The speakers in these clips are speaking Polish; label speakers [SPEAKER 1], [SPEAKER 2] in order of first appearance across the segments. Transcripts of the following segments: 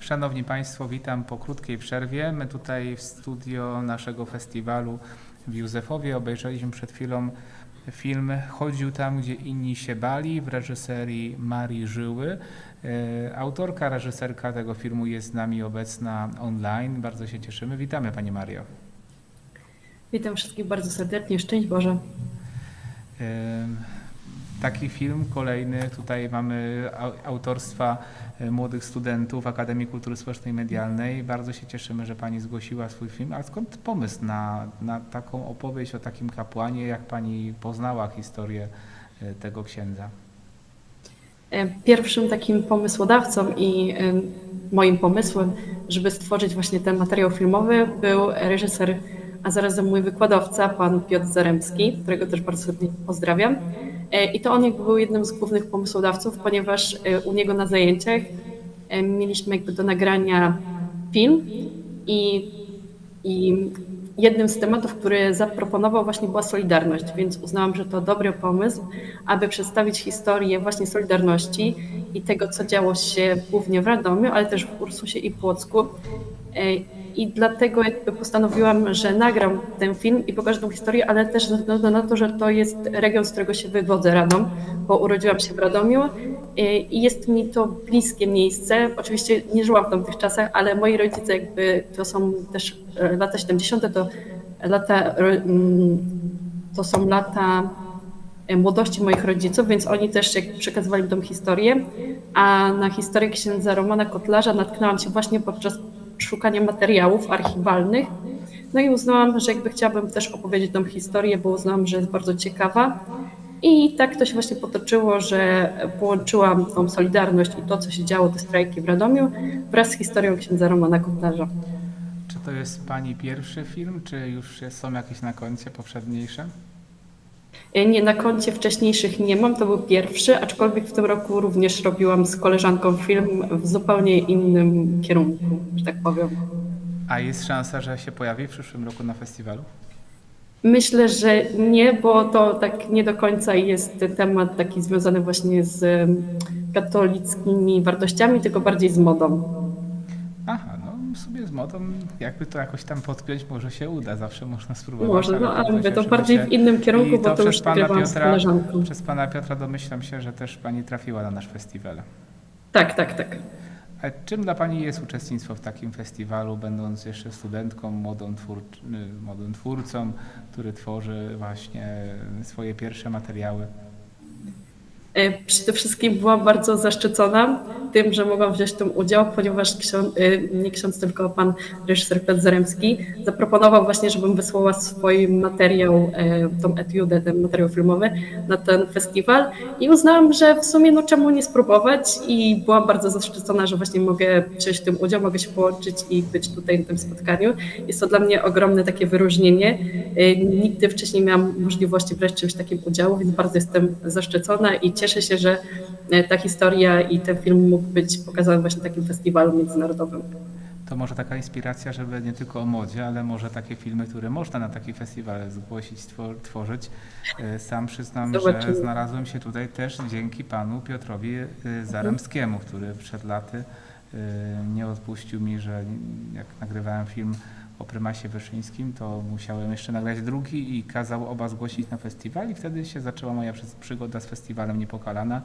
[SPEAKER 1] Szanowni Państwo, witam po krótkiej przerwie. My tutaj w studio naszego festiwalu w Józefowie obejrzeliśmy przed chwilą film Chodził tam, gdzie inni się bali w reżyserii Marii Żyły. E, Autorka, reżyserka tego filmu jest z nami obecna online. Bardzo się cieszymy. Witamy Pani Mario.
[SPEAKER 2] Witam wszystkich bardzo serdecznie. Szczęść Boże.
[SPEAKER 1] E, Taki film kolejny, tutaj mamy au- autorstwa e, młodych studentów Akademii Kultury Społecznej i Medialnej. Bardzo się cieszymy, że Pani zgłosiła swój film. A skąd pomysł na, na taką opowieść o takim kapłanie, jak Pani poznała historię e, tego księdza?
[SPEAKER 2] E, Pierwszym takim pomysłodawcą i moim pomysłem, żeby stworzyć właśnie ten materiał filmowy, był reżyser, a zarazem mój wykładowca, pan Piotr Zaremski, którego też bardzo serdecznie pozdrawiam. E, I to on jakby był jednym z głównych pomysłodawców, ponieważ e, u niego na zajęciach e, mieliśmy jakby do nagrania film i I jednym z tematów, który zaproponował właśnie była Solidarność, więc uznałam, że to dobry pomysł, aby przedstawić historię właśnie Solidarności i tego, co działo się głównie w Radomiu, ale też w Ursusie i Płocku. I dlatego jakby postanowiłam, że nagram ten film i pokażę tą historię, ale też ze względu na to, że to jest region, z którego się wywodzę, Radom, bo urodziłam się w Radomiu e, i jest mi to bliskie miejsce. Oczywiście nie żyłam w tamtych czasach, ale moi rodzice jakby to są też e, lata 70., to lata, mm, to są lata e, młodości moich rodziców, więc oni też jak przekazywali mi tą historię, a na historię księdza Romana Kotlarza natknęłam się właśnie podczas szukania materiałów archiwalnych. No i uznałam, że jakby chciałabym też opowiedzieć tą historię, bo uznałam, że jest bardzo ciekawa. I tak to się właśnie potoczyło, że połączyłam tą solidarność i to, co się działo, te strajki w Radomiu, wraz z historią księdza Romana Kotlarza.
[SPEAKER 1] Czy to jest Pani pierwszy film, czy już są jakieś na koncie poprzedniejsze?
[SPEAKER 2] E, Nie, na koncie wcześniejszych nie mam, to był pierwszy, aczkolwiek w tym roku również robiłam z koleżanką film w zupełnie innym kierunku, że tak powiem.
[SPEAKER 1] A jest szansa, że się pojawi w przyszłym roku na festiwalu?
[SPEAKER 2] Myślę, że nie, bo to tak nie do końca jest temat taki związany właśnie z katolickimi wartościami, tylko bardziej z modą.
[SPEAKER 1] Sumie z modą, jakby to jakoś tam podpiąć, może się uda, zawsze można spróbować.
[SPEAKER 2] Może, no
[SPEAKER 1] to
[SPEAKER 2] ale mówię, to
[SPEAKER 1] się
[SPEAKER 2] bardziej
[SPEAKER 1] oczywiście-
[SPEAKER 2] w innym kierunku,
[SPEAKER 1] I
[SPEAKER 2] bo to
[SPEAKER 1] przez
[SPEAKER 2] już
[SPEAKER 1] pana Piotra. Przez pana Piotra domyślam się, że też pani trafiła na nasz festiwal.
[SPEAKER 2] Tak, tak, tak.
[SPEAKER 1] A czym dla pani jest uczestnictwo w takim festiwalu, będąc jeszcze studentką, młodą, twór, y, młodym twórcą, który tworzy właśnie swoje pierwsze materiały?
[SPEAKER 2] E, Przede wszystkim byłam bardzo zaszczycona tym, że mogłam wziąć w tym udział, ponieważ ksiądz, nie ksiądz, tylko pan reżyser Piotr Zaremski zaproponował właśnie, żebym wysłała swój materiał, e, tą etiudę, ten materiał filmowy na ten festiwal i uznałam, że w sumie no czemu nie spróbować i byłam bardzo zaszczycona, że właśnie mogę wziąć w tym udział, mogę się połączyć i być tutaj na tym spotkaniu. Jest to dla mnie ogromne takie wyróżnienie. E, Nigdy wcześniej nie miałam możliwości brać czymś takim udziału, więc bardzo jestem zaszczycona i cieszę się, że e, ta historia i ten film mógł być pokazany właśnie na takim festiwalu międzynarodowym.
[SPEAKER 1] To może taka inspiracja, żeby nie tylko o modzie, ale może takie filmy, które można na taki festiwal zgłosić, twor- tworzyć. E, Sam przyznam, że
[SPEAKER 2] Zobaczymy.
[SPEAKER 1] znalazłem się tutaj też dzięki panu Piotrowi e, Zaremskiemu, który przed laty nie odpuścił mi, że jak nagrywałem film o prymasie Wyszyńskim, to musiałem jeszcze nagrać drugi i kazał oba zgłosić na festiwal i wtedy się zaczęła moja przygoda z festiwalem Niepokalana.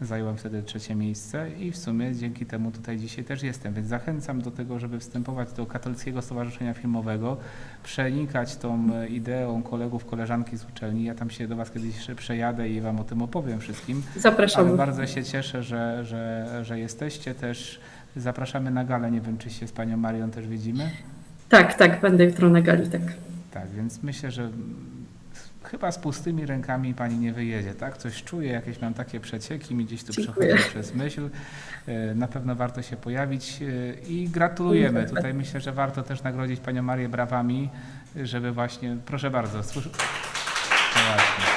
[SPEAKER 1] Zająłem wtedy trzecie miejsce i w sumie dzięki temu tutaj dzisiaj też jestem, więc zachęcam do tego, żeby wstępować do Katolickiego Stowarzyszenia Filmowego, przenikać tą e, ideą kolegów, koleżanki z uczelni. Ja tam się do Was kiedyś jeszcze przejadę i Wam o tym opowiem wszystkim. Ale
[SPEAKER 2] Zapraszamy.
[SPEAKER 1] bardzo się cieszę, że, że, że jesteście też. Zapraszamy na galę, nie wiem czy się z Panią Marią też widzimy.
[SPEAKER 2] Tak, tak, będę jutro na gali, tak.
[SPEAKER 1] Tak, więc myślę, że chyba z pustymi rękami pani nie wyjedzie, tak? Coś czuję, jakieś mam takie przecieki, mi gdzieś tu
[SPEAKER 2] Dziękuję.
[SPEAKER 1] przechodzi przez myśl. E, Na pewno warto się pojawić e, i gratulujemy.
[SPEAKER 2] Dziękuję.
[SPEAKER 1] Tutaj myślę, że warto też nagrodzić panią Marię brawami, żeby właśnie, proszę bardzo, słysz- no właśnie.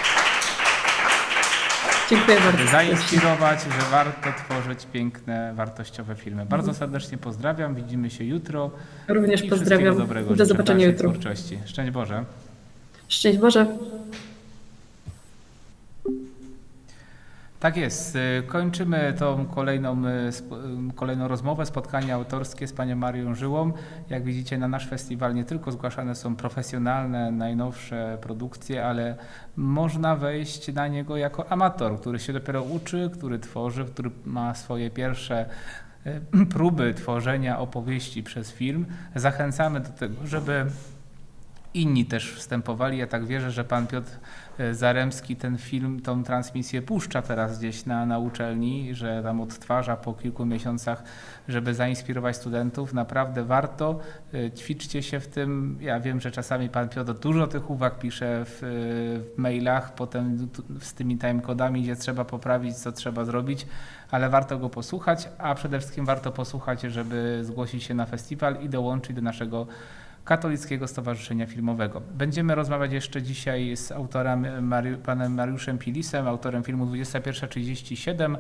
[SPEAKER 2] Dziękuję bardzo.
[SPEAKER 1] zainspirować, że warto tworzyć piękne, wartościowe filmy. Bardzo serdecznie pozdrawiam, widzimy się jutro.
[SPEAKER 2] Również
[SPEAKER 1] i
[SPEAKER 2] pozdrawiam.
[SPEAKER 1] wszystkiego dobrego
[SPEAKER 2] Do
[SPEAKER 1] życzę
[SPEAKER 2] zobaczenia jutro.
[SPEAKER 1] twórczości. Szczęść Boże.
[SPEAKER 2] Szczęść Boże.
[SPEAKER 1] Tak jest. Y, Kończymy tą kolejną, y, y, kolejną rozmowę, spotkanie autorskie z panią Marią Żyłą. Jak widzicie, na nasz festiwal nie tylko zgłaszane są profesjonalne, najnowsze produkcje, ale można wejść na niego jako amator, który się dopiero uczy, który tworzy, który ma swoje pierwsze próby tworzenia opowieści przez film. Zachęcamy do tego, żeby inni też wstępowali. Ja tak wierzę, że pan Piotr e, Zaremski ten film, tą transmisję puszcza teraz gdzieś na, na uczelni, że tam odtwarza po kilku miesiącach, żeby zainspirować studentów. Naprawdę warto. E, Ćwiczcie się w tym. Ja wiem, że czasami pan Piotr dużo tych uwag pisze w, e, w mailach, potem z tymi timekodami, gdzie trzeba poprawić, co trzeba zrobić, ale warto go posłuchać, a przede wszystkim warto posłuchać, żeby zgłosić się na festiwal i dołączyć do naszego Katolickiego Stowarzyszenia Filmowego. Będziemy rozmawiać jeszcze dzisiaj z autorem Mari- panem Mariuszem Pilisem, autorem filmu 21.37,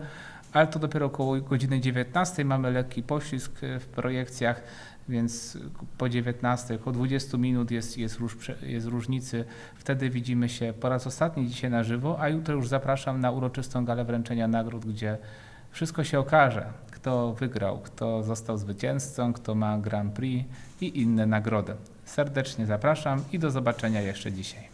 [SPEAKER 1] ale to dopiero około godziny 19. Mamy lekki poślizg e, w projekcjach, więc po 19, około 20 minut jest, jest, róż, jest różnicy. Wtedy widzimy się po raz ostatni dzisiaj na żywo, a jutro już zapraszam na uroczystą galę wręczenia nagród, gdzie wszystko się okaże, kto wygrał, kto został zwycięzcą, kto ma Grand Prix i inne nagrody. Serdecznie zapraszam i do zobaczenia jeszcze dzisiaj.